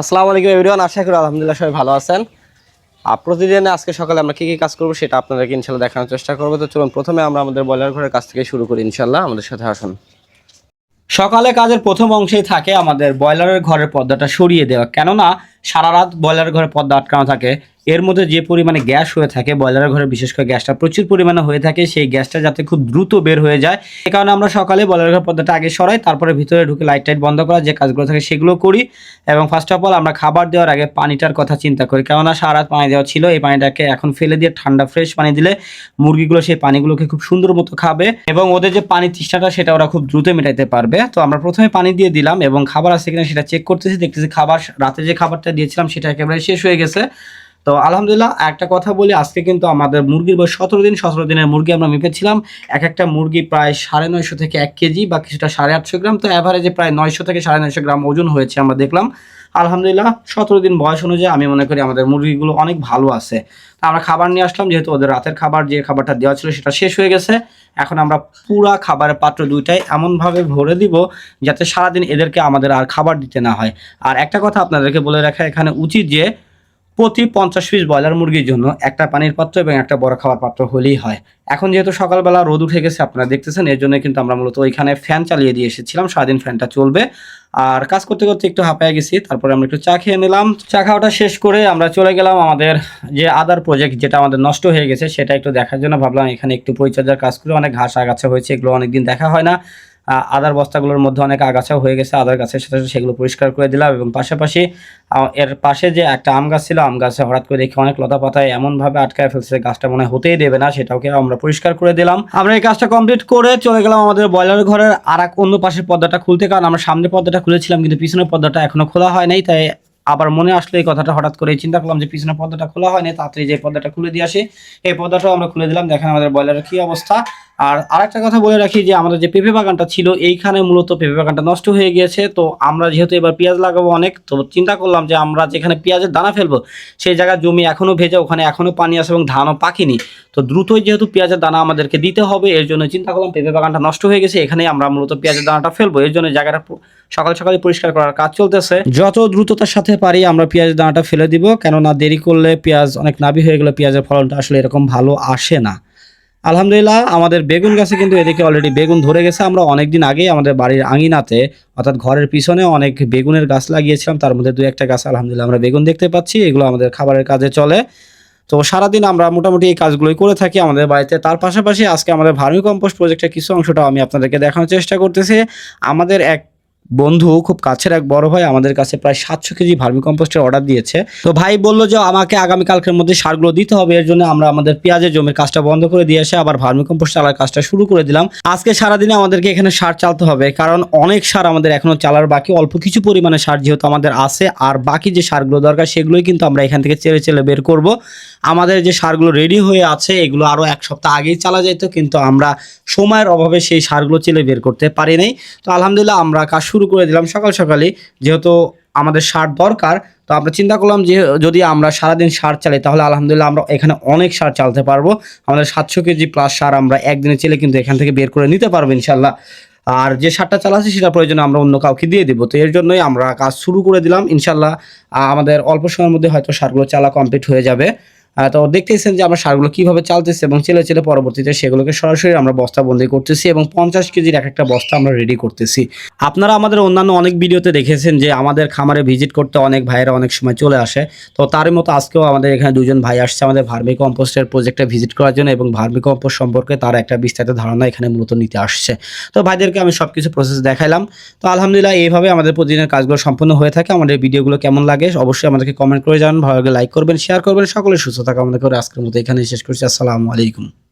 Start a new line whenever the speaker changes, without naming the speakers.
আসসালামু আলাইকুম এভরিওয়ান, আশা করি আলহামদুলিল্লাহ সবাই ভালো আছেন। প্রতিদিন আজকে সকালে আমরা কি কি কাজ করব সেটা আপনাদেরকে ইনশাল্লাহ দেখানোর চেষ্টা করব। তো চলুন প্রথমে আমরা আমাদের বয়লার ঘরের কাজ থেকে শুরু করি ইনশাল্লাহ। আমাদের সাথে আসুন।
সকালে কাজের প্রথম অংশেই থাকে আমাদের বয়লারের ঘরের পর্দাটা সরিয়ে দেওয়া। কেননা সারা রাত ব্রয়লারের ঘরে পর্দা আটকানো থাকে। এর মধ্যে যে পরিমাণে গ্যাস হয়ে থাকে, ব্রয়লারের ঘরে বিশেষ করে গ্যাসটা প্রচুর পরিমাণে হয়ে থাকে, সেই গ্যাসটা যাতে খুব দ্রুত বের হয়ে যায়। এ কারণে আমরা সকালে ব্রয়লারের ঘরের পর্দাটা আগে সরাই, তারপরে ভিতরে ঢুকে লাইট টাইট বন্ধ করা, যে কাজগুলো থাকে সেগুলো করি। এবং ফার্স্ট অফ অল আমরা খাবার দেওয়ার আগে পানিটার কথা চিন্তা করি, কেননা সারা রাত পানি দেওয়া ছিল, এই পানিটাকে এখন ফেলে দিয়ে ঠান্ডা ফ্রেশ পানি দিলে মুরগিগুলো সেই পানিগুলোকে খুব সুন্দর মতো খাবে এবং ওদের যে পানি তৃষ্ণাটা সেটা ওরা খুব দ্রুত মেটাইতে পারবে। তো আমরা প্রথমে পানি দিয়ে দিলাম এবং খাবার আছে কিনা সেটা চেক করতেছি, দেখতেছি খাবার, রাতে যে খাবারটা দিয়েছিলাম সেটা একেবারে শেষ হয়ে গেছে। তো আলহামদুলিল্লাহ, একটা কথা বলি, আজকে কিন্তু আমাদের মুরগির বয়স সতেরো দিন, সতেরো দিনের মুরগি আমরা মেপেছিলাম। এক একটা মুরগি প্রায় সাড়ে নয়শো থেকে এক কেজি বা কিছুটা সাড়ে আটশো গ্রাম, তো অ্যাভারেজে প্রায় নয়শো থেকে সাড়ে নয়শো গ্রাম ওজন হয়েছে আমরা দেখলাম। আলহামদুলিল্লাহ, সতেরো দিন বয়স অনুযায়ী আমি মনে করি আমাদের মুরগিগুলো অনেক ভালো আছে। আমরা খাবার নিয়ে আসলাম, যেহেতু ওদের রাতের খাবার, যে খাবারটা দেওয়া ছিল সেটা শেষ হয়ে গেছে। এখন আমরা পুরা খাবারের পাত্র দুইটাই এমনভাবে ভরে দিব, যাতে সারাদিন এদেরকে আমাদের আর খাবার দিতে না হয়। আর একটা কথা আপনাদেরকে বলে রাখা এখানে উচিত যে প্রতি পঞ্চাশ পিস ব্রয়লার মুরগির জন্য একটা পানির পাত্র এবং একটা বড় খাবার পাত্র হলেই হয়। এখন যেহেতু সকালবেলা রোদ উঠে গেছে, আপনারা দেখতেছেন, এর জন্য কিন্তু আমরা মূলত ওইখানে ফ্যান চালিয়ে দিয়ে এসেছিলাম। সারাদিন ফ্যানটা চলবে। আর কাজ করতে করতে একটু হাঁপায় গেছি, তারপরে আমরা একটু চা খেয়ে নিলাম। চা খাওয়াটা শেষ করে আমরা চলে গেলাম আমাদের যে আদার প্রজেক্ট যেটা আমাদের নষ্ট হয়ে গেছে, সেটা একটু দেখার জন্য ভাবলাম এখানে একটু পরিচর্যার কাজ করে অনেক ঘাস আগাছা হয়েছে, এগুলো অনেকদিন দেখা হয় না। আদার বস্তাগুলোর মধ্যে অনেক আগাছাও হয়ে গেছে আদার গাছের সাথে সাথে সেগুলো পরিষ্কার করে দিলাম এবং পাশাপাশি এর পাশে যে একটা আম গাছ ছিল, আম গাছে হঠাৎ করে দেখি অনেক লতা পাতায় এমনভাবে আটকায় ফেলছে গাছটা মনে হতেই দেবে না সেটাকে আমরা পরিষ্কার করে দিলাম। আমরা এই কাজটা কমপ্লিট করে চলে গেলাম আমাদের ব্রয়লার ঘরের আর এক অন্য পাশের পর্দাটা খুলতে, কারণ আমরা সামনে পর্দাটা খুলেছিলাম কিন্তু পিছনের পর্দাটা এখনও খোলা হয় নাই, তাই আবার মনে আসলো এই কথাটা, হঠাৎ করে চিন্তা করলাম যে পিছনের পর্দাটা খোলা হয়নি তাড়াতাড়ি যে পর্দাটা খুলে দিয়ে আসে। এই পর্দাটাও আমরা খুলে দিলাম, দেখেন আমাদের ব্রয়লারের কি অবস্থা। আর আরেকটা কথা বলে রাখি যে আমাদের যে পেঁপে বাগানটা ছিল, এইখানে মূলত পেঁপে বাগানটা নষ্ট হয়ে গিয়েছে। তো আমরা যেহেতু এবার পেঁয়াজ লাগাবো অনেক, তো চিন্তা করলাম যে আমরা যেখানে পেঁয়াজের দানা ফেলব, সেই জায়গায় জমি এখনও ভেজা, ওখানে এখনও পানি আসে এবং ধানও পাকেনি। তো দ্রুতই যেহেতু পেঁয়াজের দানা আমাদেরকে দিতে হবে, এর জন্য চিন্তা করলাম পেঁপে বাগানটা নষ্ট হয়ে গেছে এখানে আমরা মূলত পেঁয়াজের দানাটা ফেলব। এর জন্য জায়গাটা সকাল সকালে পরিষ্কার করার কাজ চলতেছে। যত দ্রুততার সাথে পারি আমরা পেঁয়াজের দানাটা ফেলে দিব, কেননা দেরি করলে পেঁয়াজ অনেক নাবি হয়ে গেলে পেঁয়াজের ফলনটা আসলে এরকম ভালো আসে না। আলহামদুলিল্লাহ, আমাদের বেগুন গাছে কিন্তু এদিকে অলরেডি বেগুন ধরে গেছে। আমরা অনেকদিন আগেই আমাদের বাড়ির আঙিনাতে, অর্থাৎ ঘরের পিছনে অনেক বেগুনের গাছ লাগিয়েছিলাম। তার মধ্যে দু একটা গাছ আলহামদুলিল্লাহ আমরা বেগুন দেখতে পাচ্ছি। এগুলো আমাদের খাবারের কাজে চলে। তো সারাদিন আমরা মোটামুটি এই কাজগুলোই করে থাকি আমাদের বাড়িতে। তার পাশাপাশি আজকে আমাদের ভার্মি কম্পোস্ট প্রজেক্টের কিছু অংশটাও আমি আপনাদেরকে দেখানোর চেষ্টা করতেছি। আমাদের এক বন্ধু, খুব কাছের এক বড় ভাই আমাদের কাছে প্রায় সাতশো কেজি ভার্মি কম্পোস্টের অর্ডার দিয়েছে। তো ভাই বলল যে, আমাকে আগামীকালকের মধ্যে সারগুলো দিতে হবে, এর জন্য আমরা আমাদের পেঁয়াজের জমির কাজটা বন্ধ করে দিয়ে এসে আবার ভার্মি কম্পোস্ট চালার কাজটা শুরু করে দিলাম। আজকে সারাদিনে আমাদেরকে এখানে সার চালতে হবে, কারণ অনেক সার আমাদের এখনও চালার বাকি। অল্প কিছু পরিমাণে সার যেহেতু আমাদের আছে, আর বাকি যে সারগুলো দরকার, সেগুলোই কিন্তু আমরা এখান থেকে চেলে চেলে বের করব। আমাদের যে সারগুলো রেডি হয়ে আছে, এগুলো আরও এক সপ্তাহ আগেই চালা যেত, কিন্তু আমরা সময়ের অভাবে সেই সারগুলো চেলে বের করতে পারি নাই। তো আলহামদুলিল্লাহ আমরা কাজ শুরু করে দিলাম সকাল সকালে যেহেতু আমাদের সার দরকার, তো আমরা চিন্তা করলাম যে যদি আমরা সারাদিন সার চালাই, তাহলে আলহামদুলিল্লাহ আমরা এখানে অনেক সার চালতে পারব। আমাদের সাতশো কেজি প্লাস সার আমরা একদিনে চেলে কিন্তু এখান থেকে বের করে নিতে পারব ইনশাল্লাহ আর যে সারটা চালাচ্ছি সেটা প্রয়োজনে আমরা অন্য কাউকে দিয়ে দিব। তো এর জন্যই আমরা কাজ শুরু করে দিলাম ইনশাল্লাহ আমাদের অল্প সময়ের মধ্যে হয়তো সারগুলো চালা কমপ্লিট হয়ে যাবে। তো দেখতেছেন যে আমরা সারগুলো কীভাবে চালতেছে এবং চেলে চেলে পরবর্তীতে সেগুলোকে সরাসরি আমরা বস্তা বন্দি করতেছি এবং পঞ্চাশ কেজির এক একটা বস্তা আমরা রেডি করতেছি। আপনারা আমাদের অন্যান্য অনেক ভিডিওতে দেখেছেন যে আমাদের খামারে ভিজিট করতে অনেক ভাইয়েরা অনেক সময় চলে আসে। তো তারই মতো আজকেও আমাদের এখানে দুজন ভাই আসছে, আমাদের ভার্মি কম্পোস্টের প্রজেক্টে ভিজিট করার জন্য এবং ভার্মি কম্পোস্ট সম্পর্কে তার একটা বিস্তারিত ধারণা এখানে মূলত নিতে আসছে। তো ভাইদেরকে আমি সব কিছু প্রসেস দেখাইলাম। তো আলহামদুলিল্লাহ এইভাবে আমাদের প্রতিদিনের কাজগুলো সম্পূর্ণ হয়ে থাকে। আমাদের ভিডিওগুলো কেমন লাগে অবশ্যই আমাদেরকে কমেন্ট করে জানান। ভালো লাগে লাইক করবেন শেয়ার করবেন। সকলে সুস্থ থাকা আমাদের করে আজকের মতো এখানে শেষ করছি। আসসালামু আলাইকুম।